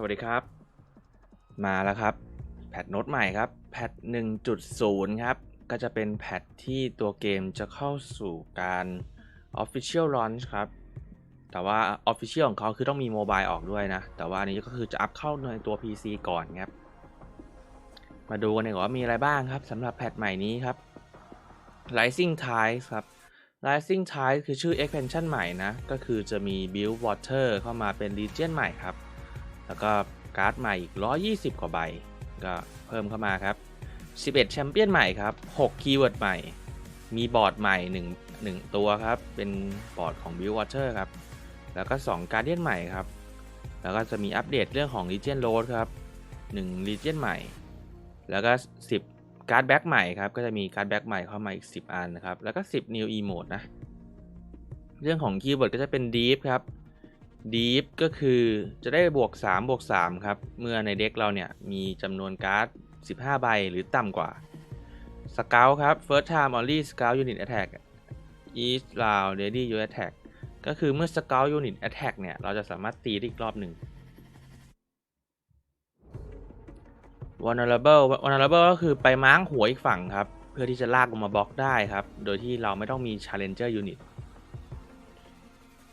สวัสดีครับ มาแล้วครับ แพทโน้ตใหม่ครับ แพท 1.0 ครับ ก็จะเป็นแพทที่ตัวเกมจะเข้าสู่การ Official Launch ครับ แต่ว่า Official ของเขาคือต้องมีโมบายออกด้วยนะ แต่ว่าอันนี้ก็คือจะอัพเข้าในตัว PC ก่อนครับ มาดูกันดีกว่าว่ามีอะไรบ้างครับสำหรับแพทใหม่นี้ครับ Rising Tides ครับ Rising Tide คือชื่อ expansion ใหม่นะ ก็คือจะมี Build Water เข้ามาเป็น Legion ใหม่ครับ แล้วก็การ์ดใหม่อีก 120 กว่าใบ ก็เพิ่มเข้ามาครับ 11 แชมเปี้ยนใหม่ครับ 6 คีย์เวิร์ดใหม่ มีบอร์ดใหม่1 1ตัวครับ เป็นบอร์ดของ Build Water ครับ แล้วก็ 2 การ์เดียนใหม่ครับ แล้วก็จะมีอัปเดตเรื่องของ Legion Road ครับ1 Legion ใหม่ แล้วก็ 10 การ์ดแบ็กใหม่ครับ ก็จะมีการ์ดแบ็กใหม่เข้ามาอีก 10 อันนะครับ แล้วก็ 10 New Emote นะ เรื่องของคีย์เวิร์ดก็จะเป็น Deep ครับ Deep ก็คือจะได้บวก3บวก3ครับ เมื่อในเด็กเราเนี่ยมีจำนวนการ์ด 15 ใบหรือต่ำกว่า Scout ครับ First time only Scout unit attack each round ready your attack ก็คือเมื่อ Scout unit attack เนี่ย เราจะสามารถตีได้อีกรอบหนึ่ง vulnerable vulnerable ก็คือไปม้างหัวอีกฝั่งครับ เพื่อที่จะลากลงมาบล็อกได้ครับ โดยที่เราไม่ต้องมี challenger unit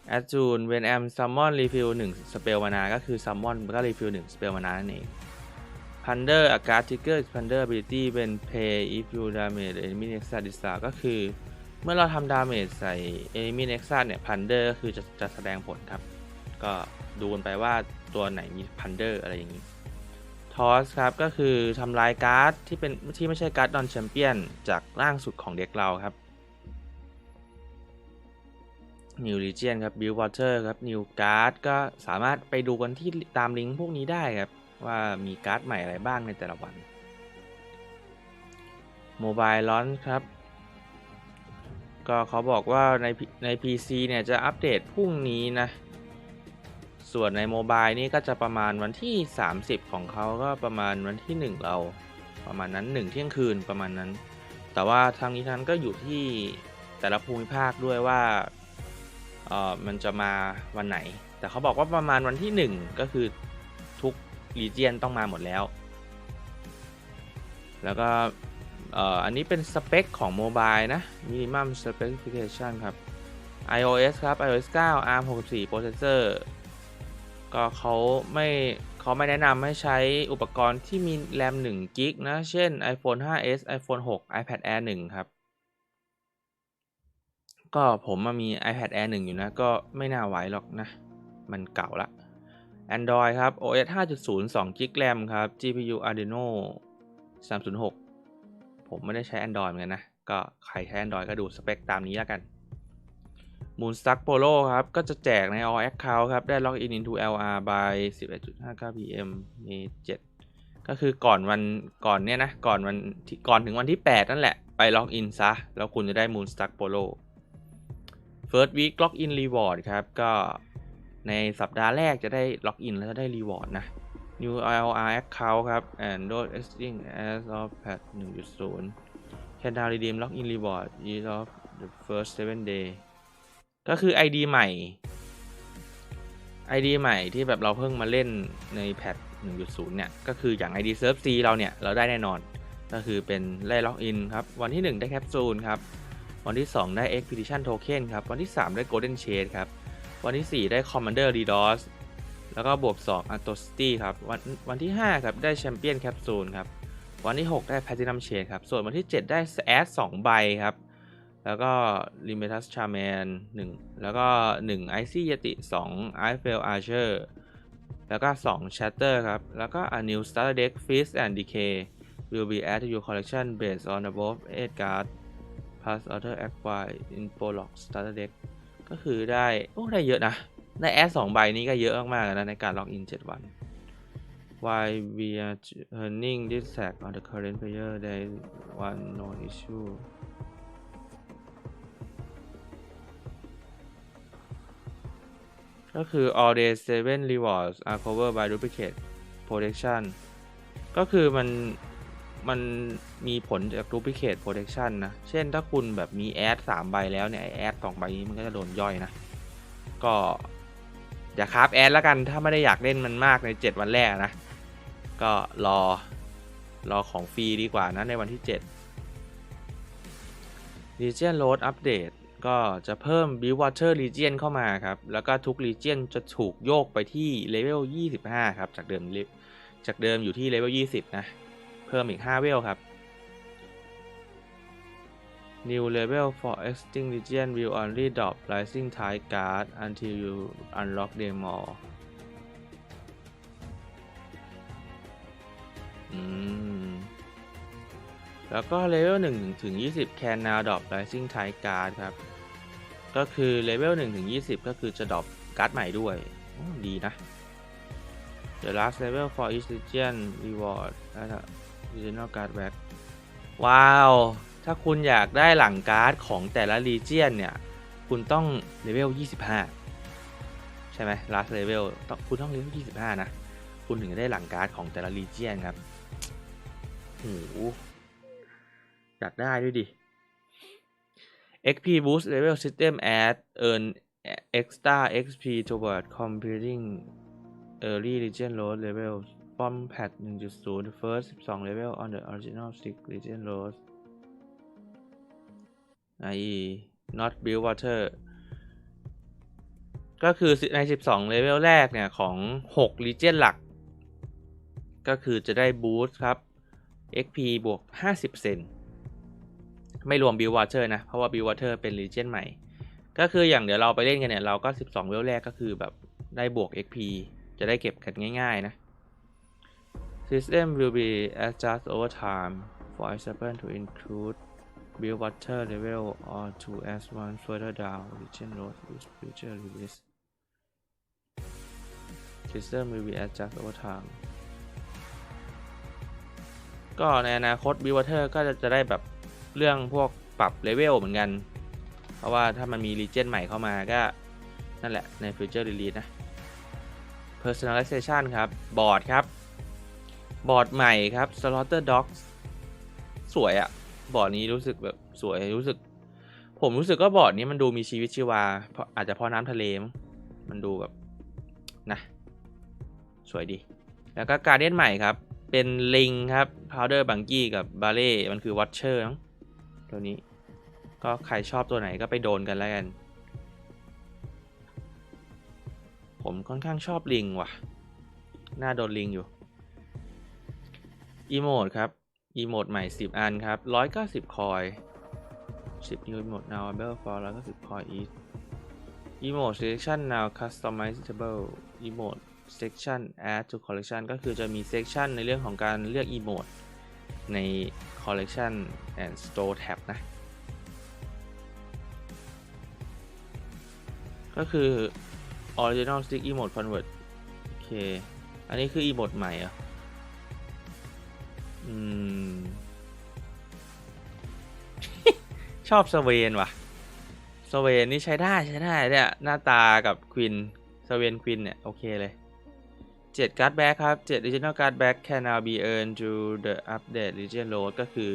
แอดจูนเวนแอมซัมมอนรีฟิลหนึ่งสเปลมานา ก็คือซัมมอนก็รีฟิลหนึ่งสเปลมานานั่นเองพันเดอร์อาการทิเกอร์พันเดอร์บิลิตี้เป็นเพย์อีฟิวดาเมจเอนิมิเน็กซัสดิสาก็คือเมื่อเราทำดาเมจใส่เอนิมิเน็กซัสเนี่ยพันเดอร์ก็คือจะจะแสดงผลครับ ก็ดูกันไปว่าตัวไหนมีพันเดอร์อะไรอย่างนี้ทอสครับ ก็คือทำลายการ์ดที่เป็นที่ไม่ใช่การ์ดดอนแชมเปี้ยนจากล่างสุดของเด็กเราครับ New Legion ครับ Build Water ครับ New Card ก็สามารถไปดูกันที่ตามลิงก์พวกนี้ได้ครับ ว่ามีการ์ดใหม่อะไรบ้างในแต่ละวัน Mobile Launch ครับ ก็เขาบอกว่าในใน PC เนี่ยจะอัปเดตพรุ่งนี้นะ ส่วนในโมบายนี่ก็จะประมาณวันที่ 30 ของเขาก็ประมาณวันที่ 1 เรา ประมาณนั้น1เที่ยงคืนประมาณนั้น แต่ว่าทางนี้ทางก็อยู่ที่แต่ละภูมิภาคด้วยว่า มันจะมาวันไหน แต่เขาบอกว่าประมาณวันที่ 1 ก็คือทุกรีเจียนต้องมาหมดแล้ว แล้วก็อันนี้เป็นสเปคของโมบายนะ minimum specification ครับ iOS ครับ iOS 9 ARM 64 processor ก็เขาไม่เขาไม่แนะนำให้ใช้อุปกรณ์ที่มีแรม1กิกนะ เช่น iPhone 5s iPhone 6 iPad Air 1 ครับ ก็ผมมามี iPad Air 1 อยู่นะ ก็ไม่น่าไหวหรอกนะ มันเก่าละ Android ครับ OS 5.0 2 g b RAM ครับ GPU Adreno 306 ผมไม่ได้ใช้ Android เหมือนกันนะ ก็ใครใช้ Android ก็ดูสเปคตามนี้แล้วกัน Moonstruck Polo ครับ ก็จะแจกใน All Account ครับ ได้ Login into LR by 11.59 PM เม7ก็คือก่อนวันก่อนเนี้ยนะ ก่อนวันก่อนถึงวันที่ 8 นั่นแหละ ไปล็อกอินซะ แล้วคุณจะได้ Moonstruck Polo First Week Login Reward ครับ ก็ในสัปดาห์แรกจะได้ล็อกอินแล้วจะได้ Reward นะ New LR Account ครับ and those existing as of patch 1.0 can now redeem login reward each of the first 7 day ก็คือ ID ใหม่ ID ใหม่ที่แบบเราเพิ่งมาเล่นในแพท1.0 เนี่ย ก็คืออย่าง ID Serve C เราเนี่ย เราได้แน่นอน ก็คือเป็นได้ล็อกอินครับ วันที่ 1 ได้แคปซูลครับ วันที่ 2 ได้ Expedition Token ครับ วันที่ 3 ได้ Golden Shade ครับ วันที่ 4 ได้ Commander DDoS แล้วก็บวก2 Atrocity ครับวันวันที่ 5 ครับ ได้ Champion Capsule ครับ วันที่ 6 ได้ Platinum Shade ครับ ส่วนวันที่ 7 ได้ Add 2ใบครับ แล้วก็ Limitus Charman 1 แล้วก็ 1 Icy Yeti 2 Eiffel Archer แล้วก็ 2 Shatter ครับ แล้วก็ a new starter deck Feast and Decay will be added to your collection based on above 8 card plus other acquired in prolog starter deck ก็คือได้โอ้ได้เยอะนะ ได้แอด2ใบนี้ก็เยอะมากๆนะในการล็อกอิน 7 วัน Why we are turning this tag on the current player there one no issue ก็คือ all day 7 rewards are covered by duplicate protection ก็คือมัน มัน มีผลจาก duplicate protection นะ เช่นถ้าคุณแบบมีแอด3ใบแล้วเนี่ยไอแอด2ใบนี้มันก็จะโดนย่อยนะ ก็ อย่าคาฟแอดแล้วกันถ้าไม่ได้อยากเล่นมันมากใน 7 วันแรกนะ ก็รอรอของฟรีดีกว่านะในวันที่7 Legion Load Update ก็จะเพิ่ม Build Water Legion เข้ามาครับ แล้วก็ทุก Legion จะถูกโยกไปที่เลเวล 25 ครับ จากเดิมจากเดิมอยู่ที่เลเวล 20 นะ เพิ่มอีก 5 เวลครับ New level for existing legion will only drop rising tide card until you unlock them all อืมแล้วก็เลเวล1ถึง 20 can now drop rising tide card ครับ ก็คือเลเวล1ถึง 20 ก็คือจะดรอปการ์ดใหม่ด้วย ดีนะ The last level for each legion reward regional card back ว้าว ถ้าคุณอยากได้หลังการ์ดของแต่ละ legion เนี่ย คุณต้องเลเวล 25 ใช่ไหม last level ต้องคุณต้องเลเวล 25 นะ คุณถึงจะได้หลังการ์ดของแต่ละ legion ครับโหอยากได้ด้วยดิ XP boost level system add earn extra XP toward completing early legion load level from patch 1.0 the first 12 level on the original 6 legion load i.e. not build water ก็คือใน 12 เลเวลแรกเนี่ย ของ6 legion หลัก ก็คือจะได้ boost ครับ XP บวก 50 เซนไม่รวม build water นะ เพราะว่า build water เป็น legion ใหม่ ก็คืออย่างเดี๋ยวเราไปเล่นกันเนี่ย เราก็ 12 เลเวลแรกก็คือแบบได้บวก XP จะได้เก็บกันง่ายๆนะ System will be adjusted over time for example to include build water level or to add one further down region load with future release system will be adjusted over time ก็ในอนาคต build water ก็จะจะได้แบบเรื่องพวกปรับเลเวลเหมือนกัน เพราะว่าถ้ามันมี region ใหม่เข้ามาก็ นั่นแหละใน future release นะ personalization ครับ บอร์ดครับ บอร์ดใหม่ครับ slaughter dogs สวยอะ่ะ บอร์ดนี้รู้สึกแบบสวยรู้สึก ผมรู้สึกก็บอร์ดนี้มันดูมีชีวิตชีวา เพราะอาจจะเพราะน้ำทะเลมั้งมันดูแบบนะสวยดี แล้วก็การเดียนใหม่ครับ เป็นลิงครับ powder bunky กับบาเล่มันคือ watcher มั้งตัวนี้ ก็ใครชอบตัวไหนก็ไปโดนกันแล้วกัน ผมค่อนข้างชอบลิงว่ะน้าโดนลิงอยู่อีโมดครับ อีโมดใหม่ 10 อันครับ 190 คอย 10 new emote now available for 190 คอย each emote selection now customizable emote section add to collection ก็คือจะมี section ในเรื่องของการเลือก emote ใน collection and store tab นะ ก็คือ original stick emote convert โอเค อันนี้คือ emote ใหม่อะ อืม ชอบสเวนว่ะสเวนนี่ใช้ได้ใช้ได้เนี่ย หน้าตากับควินสเวนควินเนี่ย โอเคเลย7การ์ดแบ็คครับ7 regional card back can now be earned to the update region load ก็คือ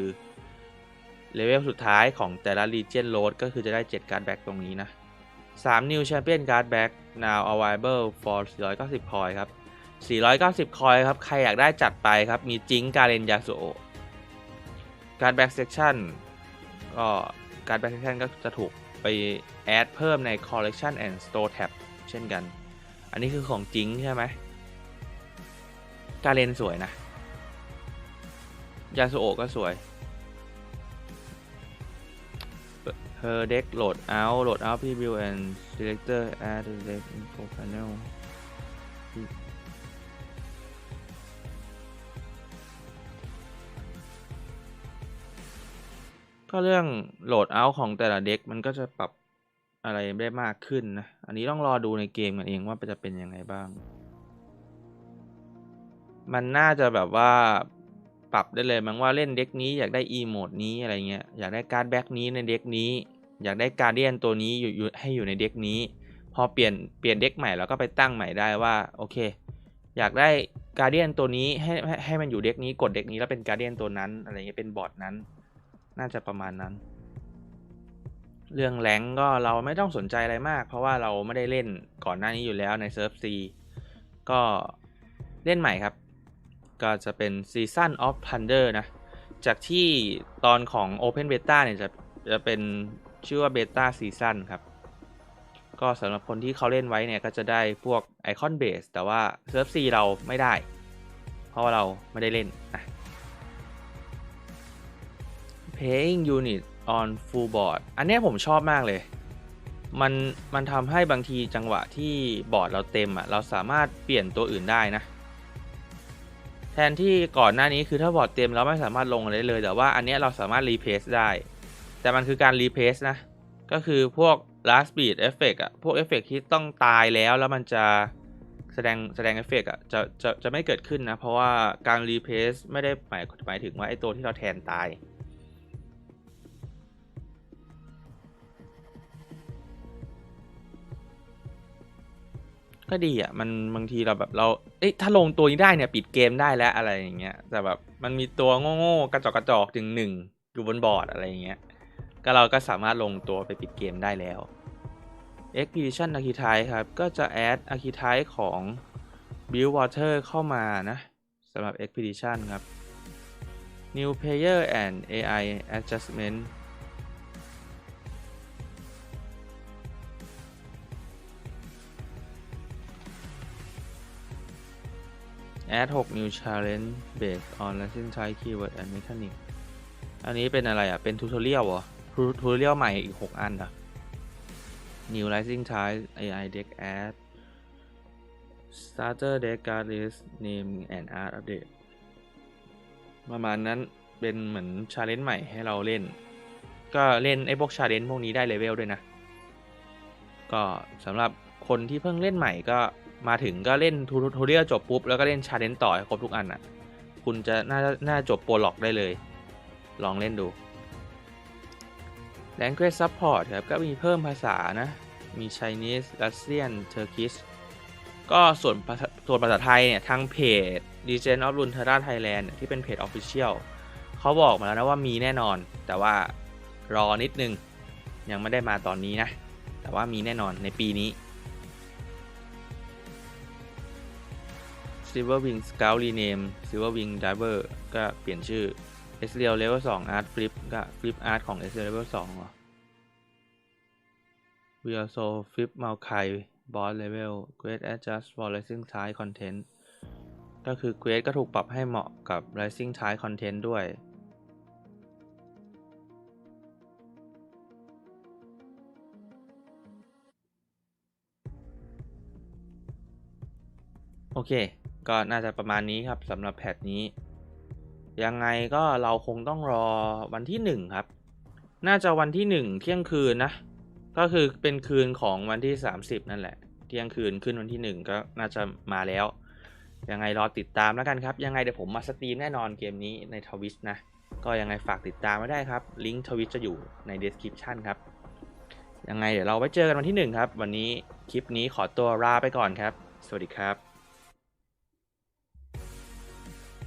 เลเวลสุดท้ายของแต่ละ region load ก็คือจะได้7การ์ดแบ็คตรงนี้นะ3 new champion card back now available for 490คอยครับ 490 คอยครับ ใครอยากได้จัดไปครับ มีจิงการเรนยาสุโอการแบ็กเซ c ชันก็การแบ็กเซ c ชันก็จะถูกไปแอดเพิ่มใน collection and store tab เช่นกัน อันนี้คือของจิงใช่ไหมการเรนสวยนะ ยาสุโอก็สวย her deck load out load out preview and selector add the deck info panel ก็เรื่องโหลดเอาท์ของแต่ละเด็กมันก็จะปรับอะไรได้มากขึ้นนะ อันนี้ต้องรอดูในเกมกันเองว่าจะเป็นยังไงบ้าง มันน่าจะแบบว่าปรับได้เลยมั้งว่าเล่นเด็กนี้อยากได้อีโมดนี้อะไรเงี้ย อยากได้การ์ดแบ็กนี้ในเด็กนี้ อยากได้การเดียนตัวนี้อยู่ให้อยู่ในเด็กนี้ พอเปลี่ยนเปลี่ยนเด็กใหม่แล้วก็ไปตั้งใหม่ได้ว่าโอเค อยากได้การเดียนตัวนี้ให้ให้มันอยู่เด็กนี้กดเด็กนี้แล้วเป็นการเดียนตัวนั้นอะไรเงี้ยเป็นบอร์ดนั้น น่าจะประมาณนั้น เรื่องแรงก็เราไม่ต้องสนใจอะไรมาก เพราะว่าเราไม่ได้เล่นก่อนหน้านี้อยู่แล้วในเซิร์ฟ C ก็เล่นใหม่ครับ ก็จะเป็น Season of Thunder นะ จากที่ตอนของ Open Beta เนี่ยจะจะเป็นชื่อว่า Beta Season ครับก็สำหรับคนที่เขาเล่นไว้เนี่ยก็จะได้พวก Icon Base แต่ว่าเซิร์ฟ C เราไม่ได้ เพราะว่าเราไม่ได้เล่นนะ Playing Unit on Full Board อันนี้ผมชอบมากเลย มันมันทำให้บางทีจังหวะที่บอร์ดเราเต็มอะ เราสามารถเปลี่ยนตัวอื่นได้นะ แทนที่ก่อนหน้านี้คือถ้าบอร์ดเต็มเราไม่สามารถลงอะไรได้เลย แต่ว่าอันนี้เราสามารถรีเพสได้ แต่มันคือการรีเพสนะ ก็คือพวก last beat effect อะ พวกเอฟเฟกที่ต้องตายแล้วแล้วมันจะแสดงแสดงเอฟเฟกอะจะจะจะไม่เกิดขึ้นนะ เพราะว่าการรีเพสไม่ได้หมายหมายถึงว่าไอตัวที่เราแทนตาย ก็ดีอะมันบางทีเราแบบเราเอ้ยถ้าลงตัวนี้ได้เนี่ยปิดเกมได้แล้วอะไรอย่างเงี้ยแต่แบบมันมีตัวโง่ๆกระจอกกระจอกถึงหนึ่งอยู่บนบอร์ดอะไรอย่างเงี้ยก็เราก็สามารถลงตัวไปปิดเกมได้แล้ว Expedition Archetype ครับ ก็จะ add Archetype ของ Build Water เข้ามานะสำหรับ Expedition ครับ New Player and AI Adjustment add 6 new challenge based on lesson type keyword and mechanic อันนี้เป็นอะไรอะ เป็นทูทอเรียลเหรอทูทอเรียลใหม่อีก 6 อันอะ new rising type AI deck add starter deck card list name and art update ประมาณนั้นเป็นเหมือนชาเลนจ์ใหม่ให้เราเล่น ก็เล่นไอ้พวกชาเลนจ์พวกนี้ได้เลเวลด้วยนะ ก็สำหรับคนที่เพิ่งเล่นใหม่ก็ มาถึงก็เล่นทูทอเรียจบปุ๊บ แล้วก็เล่นชาเลนจ์ต่อครบทุกอันอะ คุณจะน่าน่าจบโปรล็อกได้เลย ลองเล่นดู Language Support ครับ ก็มีเพิ่มภาษานะ มี Chinese Russian Turkish ก็ส่วนส่วนภาษาไทยเนี่ยทางเพจ Legend of Runeterra Thailand ที่เป็นเพจ Official เขาบอกมาแล้วนะว่ามีแน่นอน แต่ว่ารอนิดนึงยังไม่ได้มาตอนนี้นะ แต่ว่ามีแน่นอนในปีนี้ Silver Wing Scout Rename Silver Wing Diver ก็เปลี่ยนชื่อ s r e a l Level 2 Art Flip ก็ Flip Art ของ s r e a l Level 2เหรอ We also flip Maokai Boss Level Grade Adjust for Rising Tide Content ก็คือ Grade ก็ถูกปรับให้เหมาะกับ Rising Tide Content ด้วยโอเค ก็น่าจะประมาณนี้ครับสำหรับแพทนี้ ยังไงก็เราคงต้องรอวันที่ 1 ครับ น่าจะวันที่ 1 เที่ยงคืนนะ ก็คือเป็นคืนของวันที่ 30 นั่นแหละ เที่ยงคืนขึ้นวันที่ 1 ก็น่าจะมาแล้ว ยังไงรอติดตามแล้วกันครับ ยังไงเดี๋ยวผมมาสตรีมแน่นอนเกมนี้ในทวิชนะ ก็ยังไงฝากติดตามไว้ได้ครับ ลิงก์ทวิชจะอยู่ใน description ครับ ยังไงเดี๋ยวเราไว้เจอกันวันที่ 1 ครับ วันนี้คลิปนี้ขอตัวลาไปก่อนครับ สวัสดีครับ